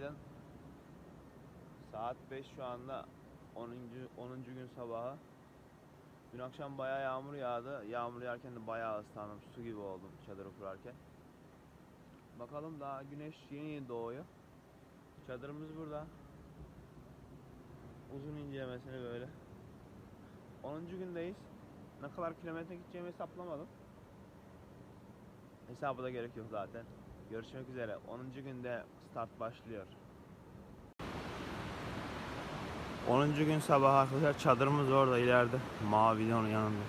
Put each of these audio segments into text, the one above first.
Günaydın. Saat 5 şu anda 10. 10. gün sabahı. Dün akşam bayağı yağmur yağdı. Yağmur yağarken de bayağı ıslandım. Su gibi oldum çadırı kurarken. Bakalım daha güneş yeni yeni doğuyor. Çadırımız burada. Uzun incelemesini böyle. 10. gündeyiz. Ne kadar kilometre gideceğimi hesaplamadım. Hesabı da gerek yok zaten. Görüşmek üzere. 10. günde start başlıyor. 10. gün sabah arkadaşlar çadırımız orada ileride. Mavi de onun yanında.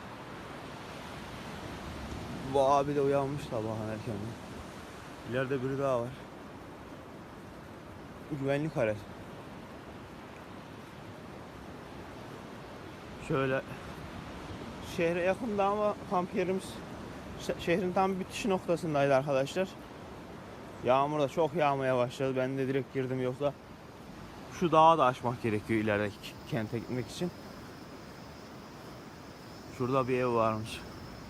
Bu abi de uyanmış sabah erkenden. İleride biri daha var. Güvenlik aracı. Şöyle şehre yakında ama kamp yerimiz şe- şehrin tam bitiş noktasındaydı arkadaşlar. Yağmur da çok yağmaya başladı. Ben de direkt girdim yoksa şu dağı da aşmak gerekiyor ilerideki kente gitmek için. Şurada bir ev varmış.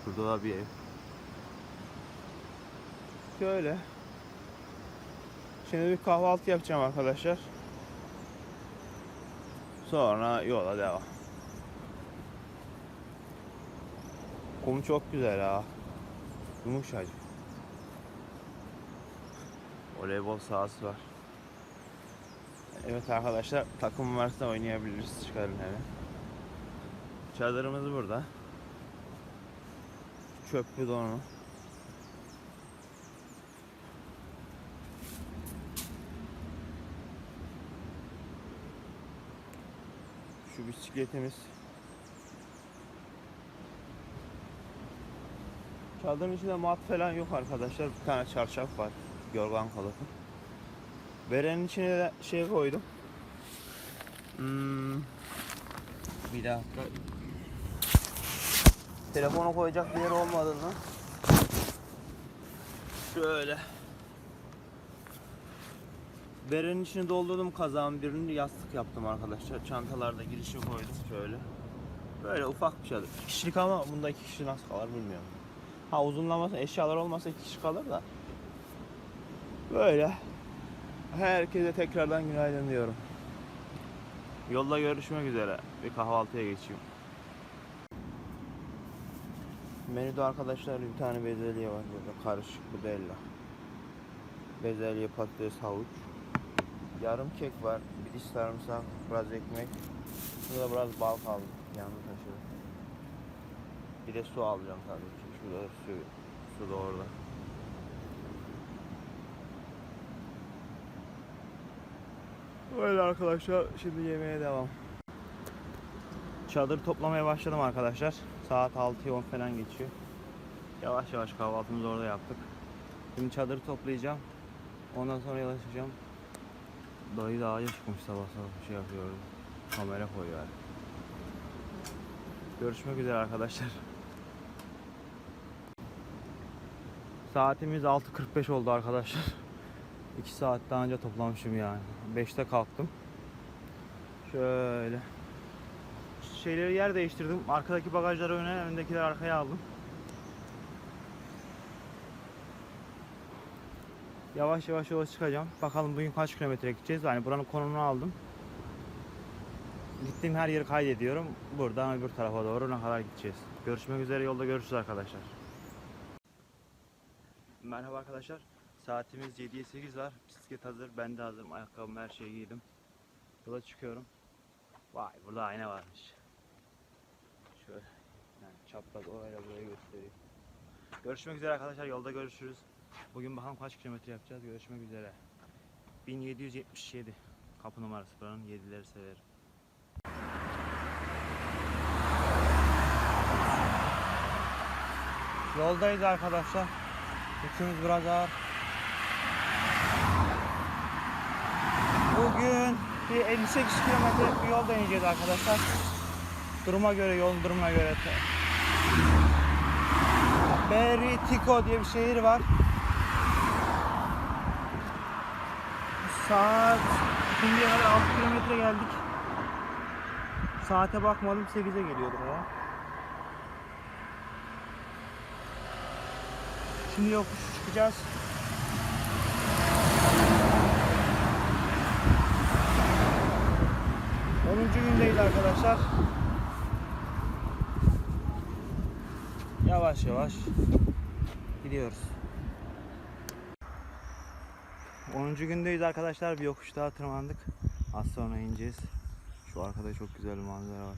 Şurada da bir ev. Şöyle. Şimdi bir kahvaltı yapacağım arkadaşlar. Sonra yola devam. Kum çok güzel ha. Yumuşacık. Voleybol sahası var. Evet arkadaşlar takım varsa oynayabiliriz. Çıkarın hele. Çadırımız burada. Çöp bidonu. Şu bisikletimiz. Çadırın içinde mat falan yok arkadaşlar. Bir tane çarşaf var. Yorgan kalıbı. Berenin içine de şey koydum. Hmm, bir dakika. Telefonu koyacak bir yer olmadığından. Şöyle. Berenin içine doldurdum kazağın birini yastık yaptım arkadaşlar. Çantalarda girişe koydum şöyle. Böyle ufak bir. İki kişilik ama bunda iki kişi nasıl kalır bilmiyorum. Ha uzunlaması eşyalar olmasa iki kişi kalır da. Böyle. Herkese tekrardan günaydın diyorum. Yolda görüşmek üzere. Bir kahvaltıya geçeyim. Menüde arkadaşlar bir tane bezelye var burada. Karışık budella. Bezelye, patates, havuç. Yarım kek var. Bir diş sarımsak, biraz ekmek. Şurada biraz bal kaldı. Yanında taşıdım. Bir de su alacağım tabii ki. Şurada su, su da orada. Öyle arkadaşlar. Şimdi yemeğe devam. Çadır toplamaya başladım arkadaşlar. Saat 6'yı 10 falan geçiyor. Yavaş yavaş kahvaltımızı orada yaptık. Şimdi çadırı toplayacağım. Ondan sonra yola çıkacağım. Dayı da ağaca çıkmış sabah sabah bir şey yapıyor. Kamera koyuyor. Görüşmek üzere arkadaşlar. Saatimiz 6.45 oldu arkadaşlar. 2 saat daha önce toplamışım yani. 5'te kalktım. Şöyle. Şeyleri yer değiştirdim. Arkadaki bagajları öne, öndekileri arkaya aldım. Yavaş yavaş yola çıkacağım. Bakalım bugün kaç kilometre gideceğiz. Yani buranın konumunu aldım. Gittiğim her yeri kaydediyorum. Buradan öbür tarafa doğru ne kadar gideceğiz. Görüşmek üzere yolda görüşürüz arkadaşlar. Merhaba arkadaşlar. Saatimiz 7'ye 8 var. Bisiklet hazır. Ben de hazırım. Ayakkabımı her şeyi giydim. Yola çıkıyorum. Vay burada ayna varmış. Şöyle. Yani çapraz orayla burayı gösteriyor. Görüşmek üzere arkadaşlar. Yolda görüşürüz. Bugün bakalım kaç kilometre yapacağız. Görüşmek üzere. 1777 kapı numarası buranın 7'leri severim. Yoldayız arkadaşlar. Yükümüz biraz ağır. Bugün bir 58 kilometrelik bir yol deneyeceğiz arkadaşlar. Duruma göre, yolun durumuna göre. Beritiko diye bir şehir var. Saat şimdiye kadar 6 kilometre geldik. Saate bakmadım 8'e geliyordur ya. Şimdi yokuş çıkacağız. Gündeyiz arkadaşlar. Yavaş yavaş gidiyoruz. 10. gündeyiz arkadaşlar. Bir yokuş daha tırmandık. Az sonra ineceğiz. Şu arkada çok güzel bir manzara var.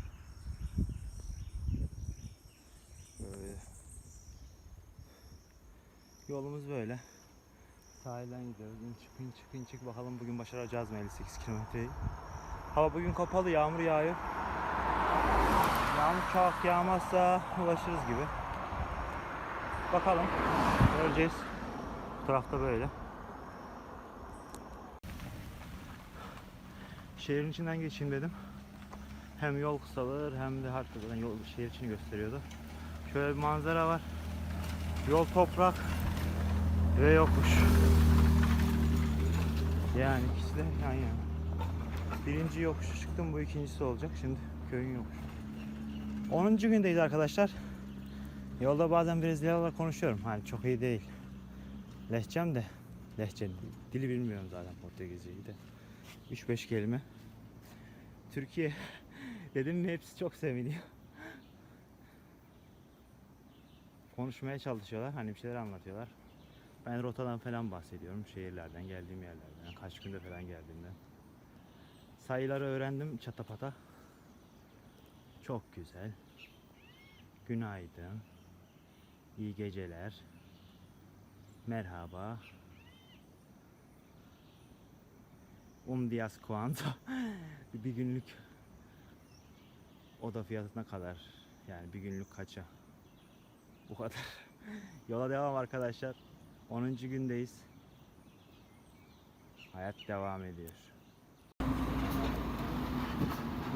Böyle. Yolumuz böyle. Sahilden gidiyoruz. İn çık in çık. Bakalım bugün başaracağız mı 58 kilometreyi. Hava bugün kapalı. Yağmur yağıyor. Yağmur çok yağmazsa ulaşırız gibi. Bakalım. Göreceğiz. Bu tarafta böyle. Şehrin içinden geçeyim dedim. Hem yol kısalır hem de haritadan yol şehir içini gösteriyordu. Şöyle bir manzara var. Yol toprak ve yokuş. Yani ikisi de yan yana. Birinci yokuşu çıktım bu ikincisi olacak. Şimdi köyün yokuşu. 10. gündeyiz arkadaşlar. Yolda bazen Brezilyalılarla konuşuyorum. Hani çok iyi değil. Lehçem de lehçe dili bilmiyorum zaten Portekizceyi de. 3-5 kelime. Türkiye dedim mi hepsi çok seviniyor. Konuşmaya çalışıyorlar. Hani bir şeyler anlatıyorlar. Ben rotadan falan bahsediyorum. Şehirlerden, geldiğim yerlerden. Kaç günde falan geldiğimden. Sayıları öğrendim çatapata. Çok güzel. Günaydın. İyi geceler. Merhaba. Un dias cuanto. bir günlük oda fiyatına kadar. Yani bir günlük kaça. Bu kadar. Yola devam arkadaşlar. 10. gündeyiz. Hayat devam ediyor.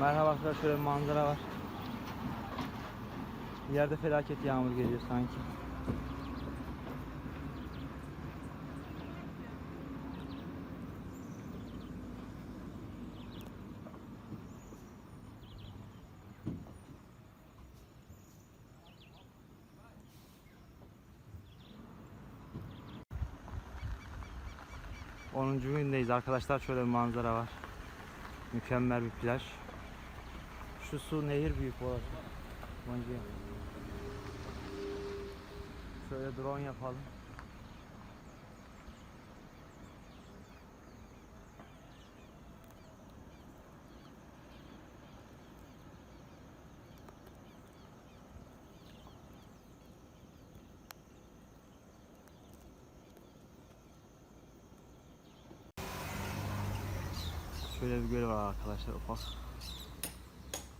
Merhaba arkadaşlar şöyle bir manzara var. Yerde felaket yağmur geliyor sanki. Onuncu gündeyiz arkadaşlar şöyle bir manzara var. Mükemmel bir plaj. Şu su nehir büyük orası. Boncuk. Şöyle drone yapalım. Şöyle bir göl var arkadaşlar ufak.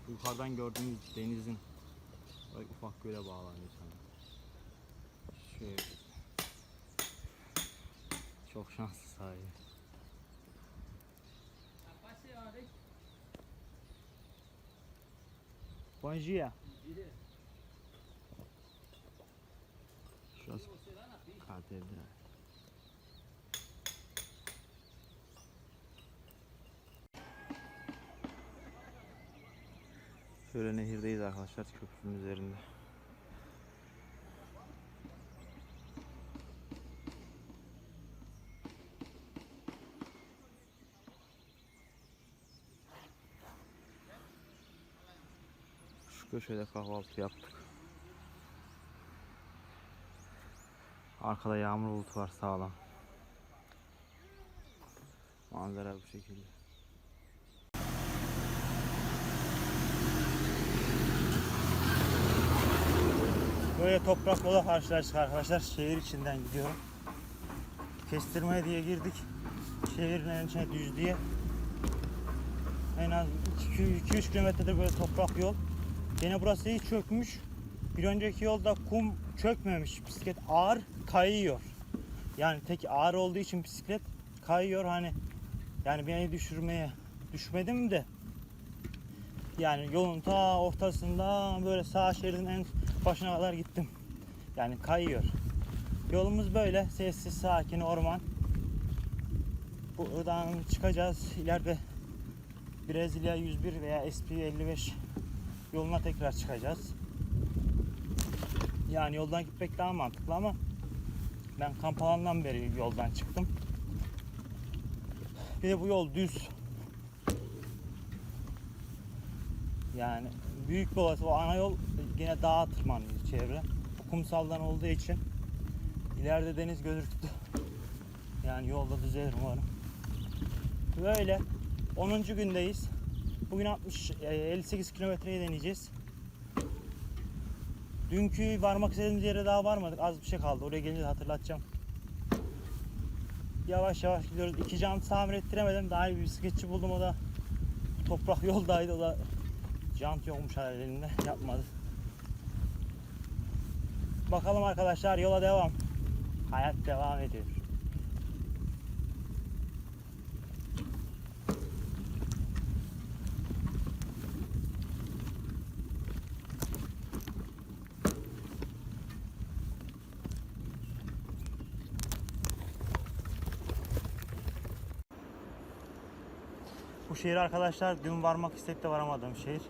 Yukarıdan gördüğünüz denizin ufak göle bağlanıyor sana. Şöyle. Çok şanslı sahibi. Bom dia. Şurası katedral. Şöyle nehirdeyiz arkadaşlar köprünün üzerinde. Şu köşede kahvaltı yaptık. Arkada yağmur bulutu var sağlam. Manzara bu şekilde. Böyle toprak yola karşılaştık arkadaşlar. Şehir içinden gidiyorum. Kestirmeye diye girdik. Şehrin en içine düz diye. En az 2-3 kilometrede böyle toprak yol. Yine burası hiç çökmüş. Bir önceki yolda kum çökmemiş. Bisiklet ağır kayıyor. Yani tek ağır olduğu için bisiklet kayıyor hani. Yani beni düşürmeye düşmedim de. Yani yolun ta ortasında böyle sağ şeridin en başına kadar gittim. Yani kayıyor. Yolumuz böyle sessiz sakin orman. Buradan çıkacağız. İleride Brezilya 101 veya SP 55 yoluna tekrar çıkacağız. Yani yoldan gitmek daha mantıklı ama ben kamp alanından beri yoldan çıktım. Bir de bu yol düz. Yani büyük bir olası o ana yol yine dağa tırmanıyor çevre. Kumsaldan olduğu için ileride deniz gözüktü. Yani yolda düzelir umarım. Böyle 10. gündeyiz. Bugün 60 e, 58 kilometreyi deneyeceğiz. Dünkü varmak istediğimiz yere daha varmadık. Az bir şey kaldı. Oraya gelince hatırlatacağım. Yavaş yavaş gidiyoruz. İki jant tamir ettiremedim. Daha iyi bir bisikletçi buldum. O da toprak yoldaydı. O da jant yokmuş herhalde elinde. Yapmadı. Bakalım arkadaşlar yola devam. Hayat devam ediyor. Bu şehir arkadaşlar dün varmak istek de varamadığım şehir.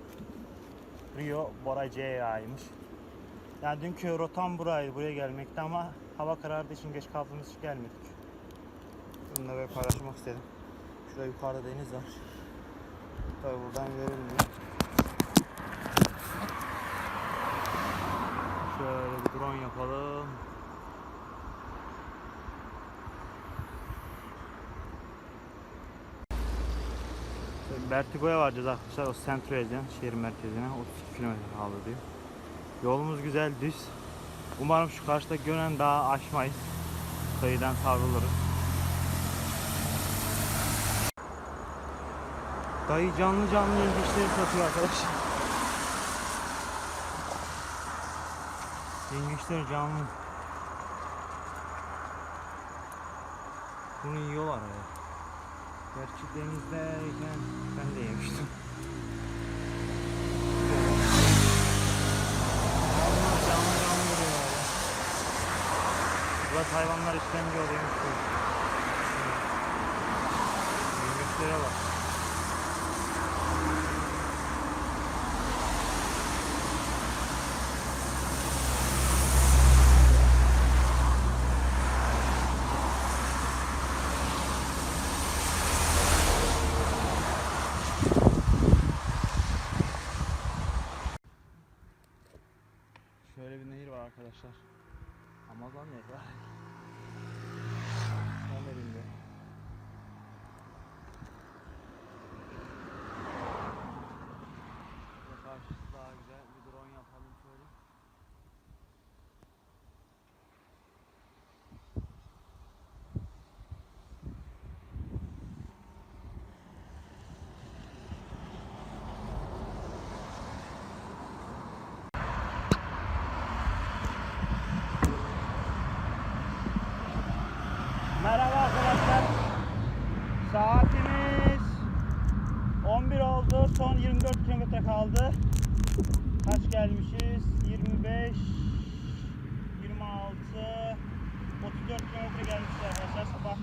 Rio Boracaya'ymış. Yani dünkü rotam buraydı, buraya gelmekti ama hava karardığı için geç kaldığımız için gelmedik. Bununla böyle paylaşmak istedim. Şurada yukarıda deniz var. Tabii buradan görünmüyor. Şöyle bir drone yapalım. Vertigo'ya varacağız arkadaşlar. O Central'den şehir merkezine 32 kilometre kaldı diyor. Yolumuz güzel, düz. Umarım şu karşıdaki gören daha aşmayız. Kıyıdan savruluruz. Dayı canlı canlı yengeçleri satıyor arkadaşlar. Yengeçler canlı. Bunu yiyorlar ya. Gerçi denizdeyken ben de yemiştim. Canlı canlı canlı vuruyorlar ya. Burası hayvanlar işkence oluyormuş. Yengeçlere bak. Arkadaşlar. Amazon nehri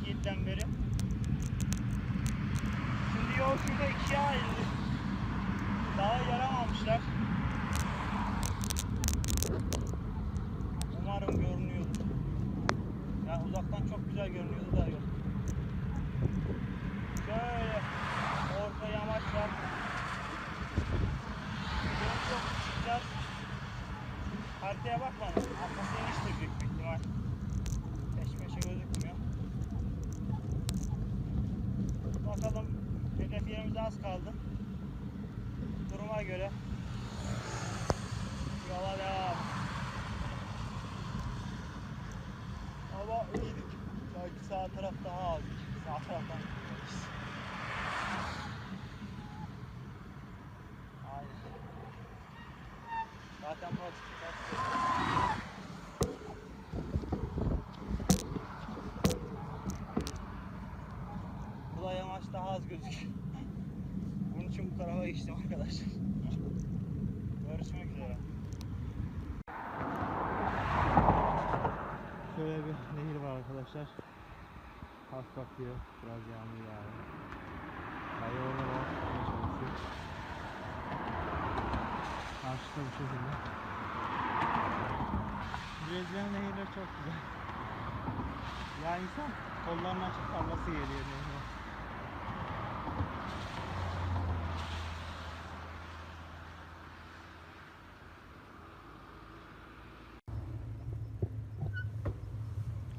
67'den beri. Şimdi yol şurada ikiye ayrıldı. Daha yaramamışlar. Zaten burası. Bu da yamaç daha az gözüküyor. Bunun için bu tarafa geçtim arkadaşlar. Görüşmek üzere. Şöyle bir nehir var arkadaşlar. Hafif bakıyor. Biraz yağmur yağıyor. Balık tutmaya çalışıyor. Karşıda bu şekilde. Brezilya nehirleri çok güzel. Ya insan kollarını açıp tarlası geliyor nehirde.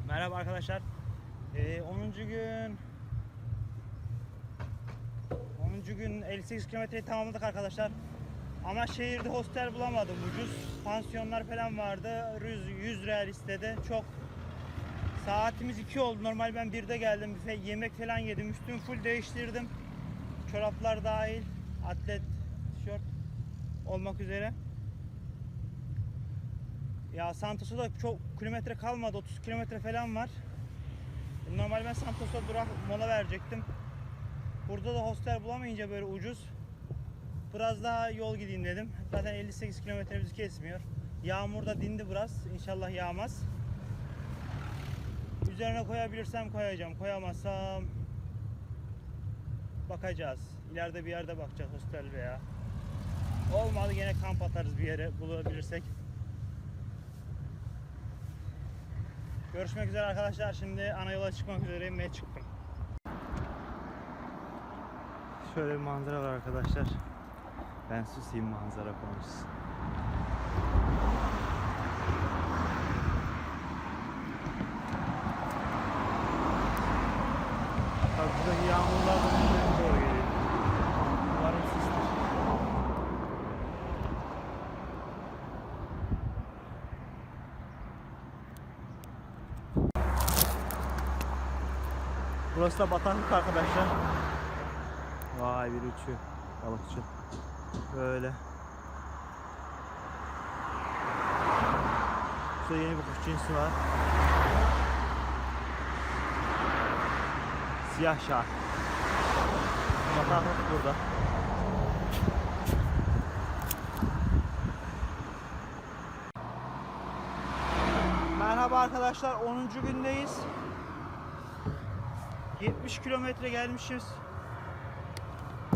Merhaba arkadaşlar. Ee, 10. gün 10. gün 58 kilometreyi tamamladık arkadaşlar. Ama şehirde hostel bulamadım. Ucuz pansiyonlar falan vardı. 100, 100 real istedi. Çok Saatimiz 2 oldu. Normal ben 1'de geldim. Bir yemek falan yedim. Üstümü full değiştirdim. Çoraplar dahil. Atlet tişört olmak üzere. Ya Santos'a da çok kilometre kalmadı. 30 kilometre falan var. Normal ben Santos'a durak mola verecektim. Burada da hostel bulamayınca böyle ucuz. Biraz daha yol gideyim dedim. Zaten 58 kilometremizi kesmiyor. Yağmur da dindi biraz. İnşallah yağmaz. Üzerine koyabilirsem koyacağım. Koyamazsam bakacağız. İleride bir yerde bakacağız hostel veya. Olmadı gene kamp atarız bir yere bulabilirsek. Görüşmek üzere arkadaşlar. Şimdi ana yola çıkmak üzereyim ve çıktım. Şöyle bir manzara var arkadaşlar. Ben susayım manzara konuşsun. Tabii buradaki yağmurlar da bizlere doğru geliyor. Umarım. Burası da bataklık arkadaşlar. Vay bir uçuyor. Balıkçı. Böyle. Şurada yeni bir kuş cinsi var. Siyah şah. Bataklık burada. Merhaba arkadaşlar 10. gündeyiz. 70 kilometre gelmişiz.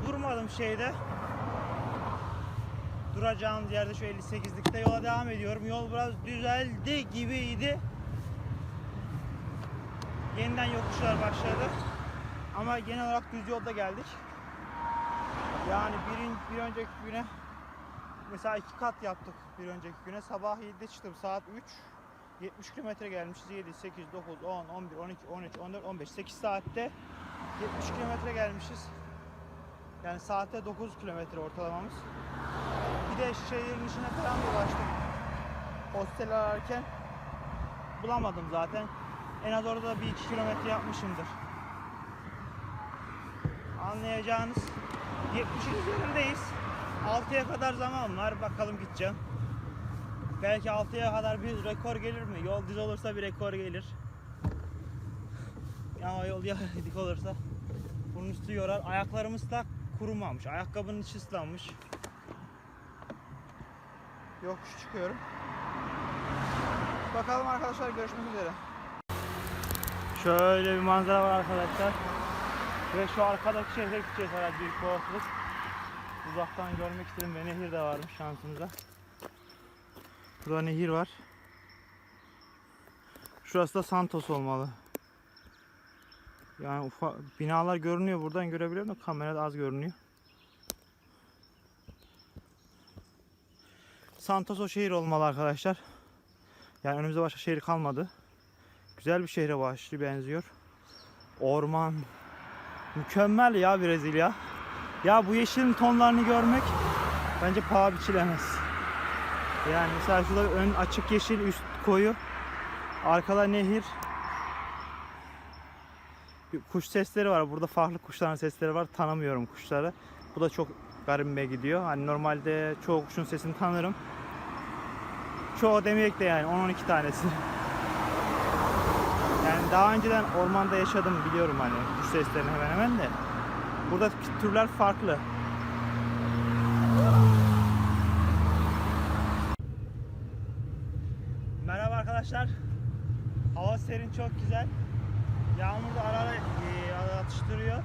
Durmadım şeyde. Duracağımız yerde şu 58'likte yola devam ediyorum. Yol biraz düzeldi gibiydi. Yeniden yokuşlar başladı. Ama genel olarak düz yolda geldik. Yani bir, bir önceki güne mesela iki kat yaptık bir önceki güne. Sabah 7'de çıktım saat 3. 70 kilometre gelmişiz. 7, 8, 9, 10, 11, 12, 13, 14, 15, 8 saatte 70 kilometre gelmişiz. Yani saatte 9 kilometre ortalamamız. Bir de şehrin içine falan dolaştık. Hostel ararken bulamadım zaten. En az orada da bir iki kilometre yapmışımdır. Anlayacağınız 70'in üzerindeyiz. 6'ya kadar zaman var. Bakalım gideceğim. Belki 6'ya kadar bir rekor gelir mi? Yol düz olursa bir rekor gelir. Ama yol ya dik olursa bunun üstü yorar. Ayaklarımız da kurumamış. Ayakkabının içi ıslanmış. Yokuş çıkıyorum. Bakalım arkadaşlar görüşmek üzere. Şöyle bir manzara var arkadaşlar. Ve şu arkadaki şehre gideceğiz herhalde büyük olasılık. Uzaktan görmek istedim ve nehir de varmış şansımıza. Burada nehir var. Şurası da Santos olmalı. Yani ufak binalar görünüyor buradan görebiliyorum da kamerada az görünüyor. Santos o şehir olmalı arkadaşlar. Yani önümüzde başka şehir kalmadı. Güzel bir şehre başlı benziyor. Orman. Mükemmel ya Brezilya. Ya bu yeşilin tonlarını görmek bence paha biçilemez. Yani mesela şurada ön açık yeşil üst koyu. Arkada nehir. Bir kuş sesleri var. Burada farklı kuşların sesleri var. Tanımıyorum kuşları. Bu da çok garibime gidiyor. Hani normalde çoğu kuşun sesini tanırım. Çoğu demeyek de yani 10-12 tanesi. Yani daha önceden ormanda yaşadım biliyorum hani kuş seslerini hemen hemen de. Burada türler farklı. Merhaba arkadaşlar. Hava serin çok güzel. Yağmur da ara ara e, atıştırıyor.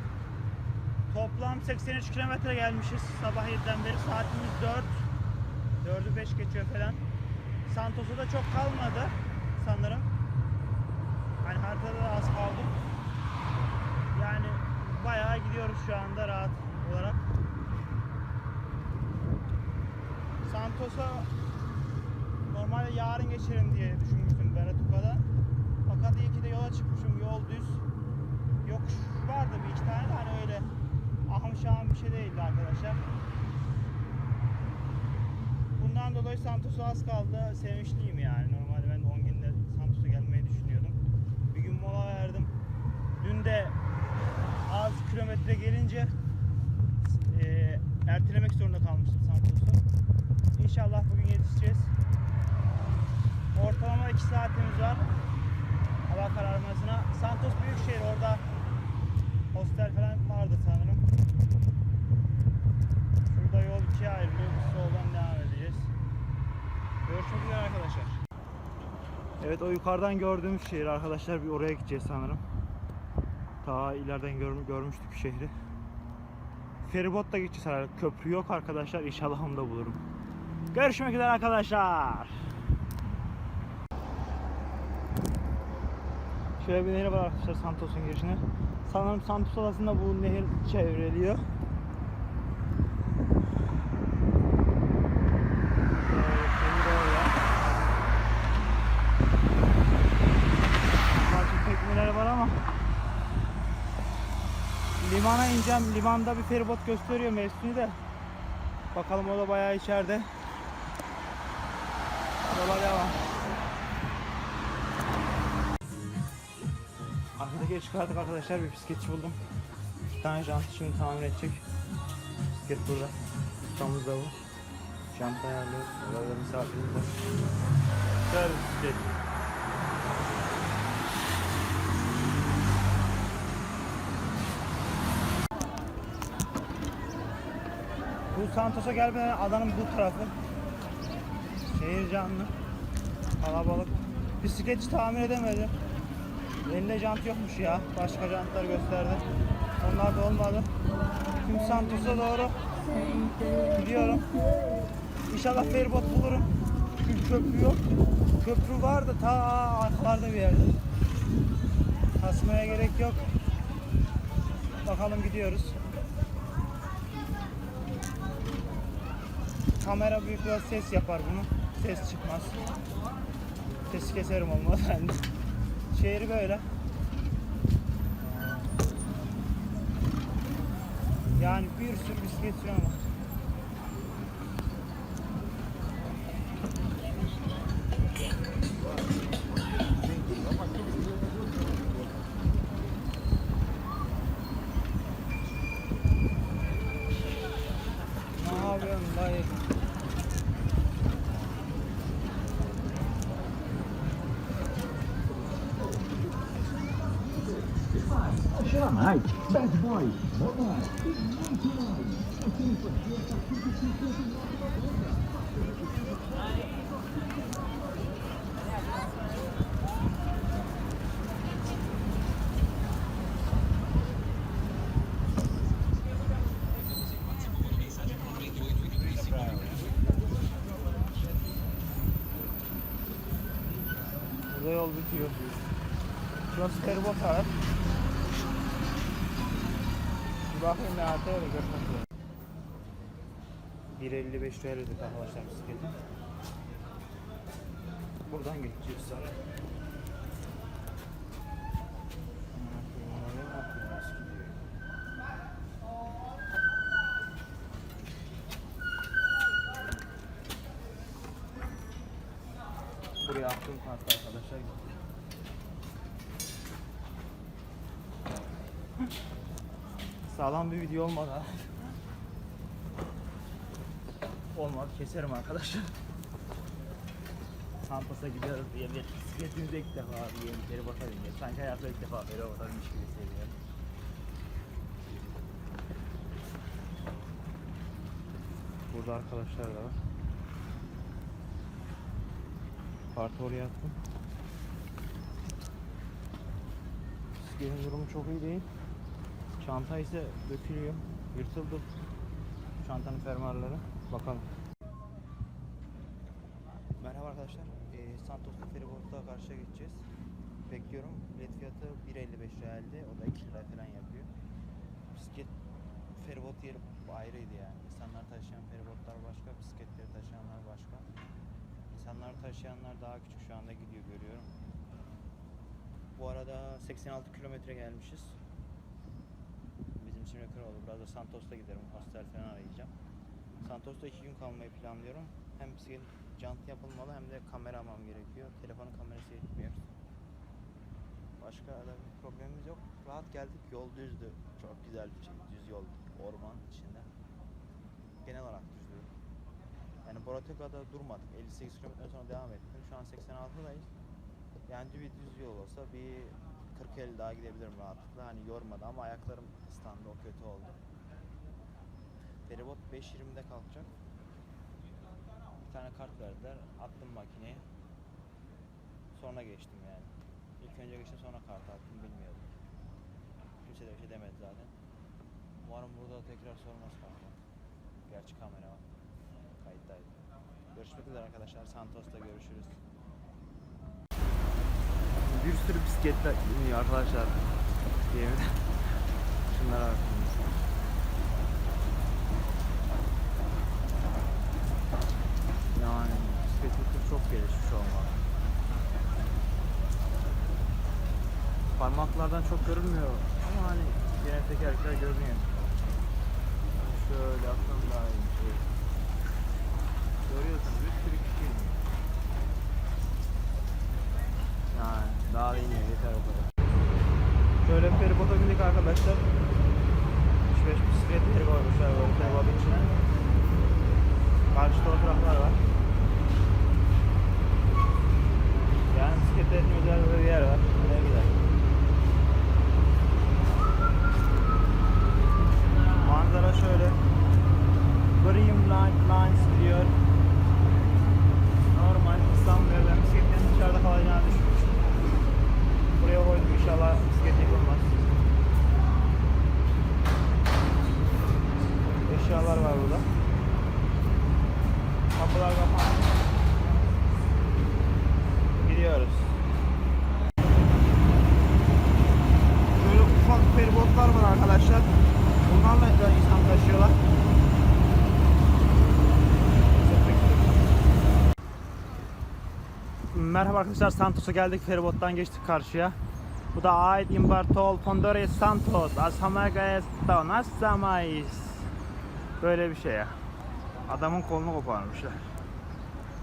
Toplam 83 kilometre gelmişiz sabah 7'den beri. Saatimiz 4. 4'ü 5 geçiyor falan. Santos'a da çok kalmadı sanırım. Hani haritada da az kaldı. Yani bayağı gidiyoruz şu anda rahat olarak. Santos'a normalde yarın geçerim diye düşünmüştüm Beretuka'da. Akadya 2'de yola çıkmışım. Yol düz. Yokuş vardı bir iki tane de hani öyle ahım şahım bir şey değildi arkadaşlar. Bundan dolayı Santos'a az kaldı. Sevinçliyim yani. Normalde ben de 10 günde Santos'a gelmeyi düşünüyordum. Bir gün mola verdim. Dün de az kilometre gelince eee, ertelemek zorunda kalmıştım Santos'u. İnşallah bugün yetişeceğiz. Ortalama 2 saatimiz var. Hava kararmasına. Santos Büyükşehir orada hostel falan vardı sanırım. Şurada yol ikiye ayrılıyor. Biz soldan devam edeceğiz. Görüşmek üzere arkadaşlar. Evet o yukarıdan gördüğümüz şehir arkadaşlar bir oraya gideceğiz sanırım. Ta ileriden gör, görmüştük şehri. Feribotla gideceğiz herhalde. Köprü yok arkadaşlar. İnşallah onu da bulurum. Görüşmek üzere arkadaşlar. Şöyle bir nehir var arkadaşlar Santos'un girişine. Sanırım Santos adasında bu nehir çevreliyor. Evet, nehir orada. Bazı tekneler var ama ineceğim. Limanda bir feribot gösteriyor mevsimi de. Bakalım o da bayağı içeride. Yola devam. Arkadaki çıkardık arkadaşlar bir bisikletçi buldum. Bir tane jantı şimdi tamir edecek. Bisiklet burada. Ustamız da bu. Jant ayarlıyoruz. Orada misafirimiz var. Bir bisiklet. Santos'a gelmeden adanın bu tarafı. Şehir canlı. Kalabalık. Bisikletçi tamir edemedi. Elinde jant yokmuş ya. Başka jantlar gösterdi. Onlar da olmadı. Şimdi Santos'a doğru gidiyorum. İnşallah feribot bulurum. Çünkü köprü yok. Köprü var da ta arkalarda bir yerde. Kasmaya gerek yok. Bakalım gidiyoruz. Kamera büyük biraz ses yapar bunu. Ses çıkmaz. Sesi keserim olmaz ben de. Böyle. Yani bir sürü bisiklet süren Burada yol bitiyor. Şurası feribot taraf. Bir bakayım ne artı öyle görmek üzere. 1.55 liraya ödedik arkadaşlar bisikleti. Buradan geçeceğiz sonra. Aman Allah'ım, ne yapıyor, nasıl gidiyor? Buraya attığım kartı arkadaşlar gitti. Sağlam bir video olmadı ha. Olmadı keserim arkadaşlar. Kampasa gidiyoruz diye bir bisikletimizde ilk defa bir yeni peri bota bineceğiz. Sanki hayatımda ilk defa bota binmiş gibi seviyorum. Burada arkadaşlar da var. Kartı oraya attım. Bisikletin durumu çok iyi değil. Çanta ise dökülüyor. Yırtıldı. Çantanın fermuarları. Bakalım. Merhaba arkadaşlar. Ee, Santos'ta feribotla karşıya geçeceğiz. Bekliyorum. Bilet fiyatı 1.55 realde. O da 2 lira falan yapıyor. Bisiklet feribot yeri ayrıydı yani. İnsanlar taşıyan feribotlar başka, bisikletleri taşıyanlar başka. İnsanları taşıyanlar daha küçük şu anda gidiyor görüyorum. Bu arada 86 kilometre gelmişiz. İçin rekor oldu. Biraz da Santos'ta giderim. Hostel falan arayacağım. Santos'ta iki gün kalmayı planlıyorum. Hem bisiklet jant yapılmalı hem de kamera almam gerekiyor. Telefonun kamerası yetmiyor. Başka da bir problemimiz yok. Rahat geldik. Yol düzdü. Çok güzel bir şey. Düz yol. Orman içinde. Genel olarak düzdü. Yani Borateka'da durmadık. 58 km sonra devam ettim. Şu an 86'dayız. Yani bir düz yol olsa bir 40-50 daha gidebilirim rahatlıkla. Hani yormadı ama ayaklarım ıslandı. O kötü oldu. Feribot 5.20'de kalkacak. Bir tane kart verdiler. Attım makineye. Sonra geçtim yani. İlk önce geçtim sonra kart attım bilmiyordum. Kimse de bir şey demedi zaten. Umarım burada tekrar sormaz kanka. Gerçi kamera var. Kayıttaydı. Görüşmek üzere arkadaşlar. Santos'ta görüşürüz. Bir sürü bisikletler iniyor arkadaşlar. Şunlara bakın. Yani bisiklet çok gelişmiş olmalı. Parmaklardan çok görünmüyor ama hani yine tekerlekler görünüyor. Şöyle aklım daha iyi. Şey. Görüyorsun bir sürü kişi iniyor. Yani daha da iniyor yeter o kadar. Şöyle bir feribota bindik arkadaşlar. 3-5 bisikletleri koymuşlar böyle feribotun içine. Karşıda oturaklar var. Yani bisikletlerin özel bir yer var. Ne güzel. Manzara şöyle. Green Line Lines gidiyor. Normal İstanbul'da ben bisikletlerin dışarıda kalacağını. Buraya inşallah bisiklet yıkılmaz. Eşyalar var burada. Kapılar kapandı. Gidiyoruz. Böyle ufak feribotlar var arkadaşlar. Bunlarla da insan taşıyorlar. Merhaba arkadaşlar Santos'a geldik feribottan geçtik karşıya. Bu da ait İmbartol Pondores Santos Asamagayes Nasamais Böyle bir şey ya. Adamın kolunu koparmışlar.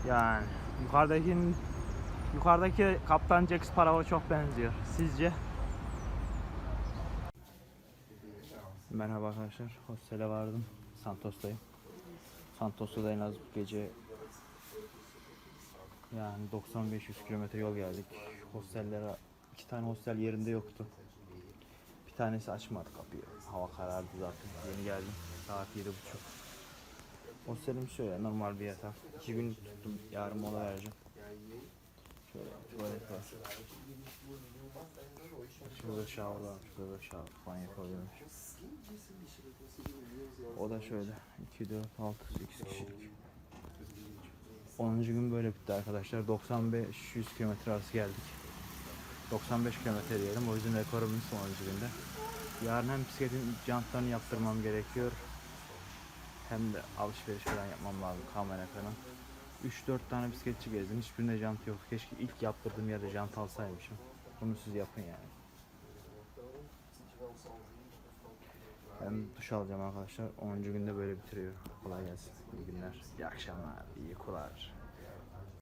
Yani yukarıdaki yukarıdaki Kaptan Jack Sparrow'a çok benziyor. Sizce? Merhaba arkadaşlar. Hostele vardım. Santos'tayım. Santos'ta da en az bu gece yani 90-500 kilometre yol geldik. Hostellere iki tane hostel yerinde yoktu. Bir tanesi açmadı kapıyı. Hava karardı zaten. Yeni geldim. Saat 7.30. Hostelim şöyle normal bir yatak. İki gün tuttum. Yarın mola vereceğim. Şöyle tuvalet var. Şurada shower var. Şurada shower banyo yapabiliyormuş. O da şöyle. 2, 4, 6, 8 kişilik. 10. gün böyle bitti arkadaşlar. 95-100 kilometre arası geldik. 95 kilometre diyelim. O yüzden rekorumuz 10. günde. Yarın hem bisikletin jantlarını yaptırmam gerekiyor. Hem de alışveriş falan yapmam lazım. Kamera falan. 3-4 tane bisikletçi gezdim. Hiçbirinde jant yok. Keşke ilk yaptırdığım yerde jant alsaymışım. Bunu siz yapın yani. Ben duş alacağım arkadaşlar. 10. günde böyle bitiriyor. Kolay gelsin. İyi günler. İyi akşamlar. İyi uykular.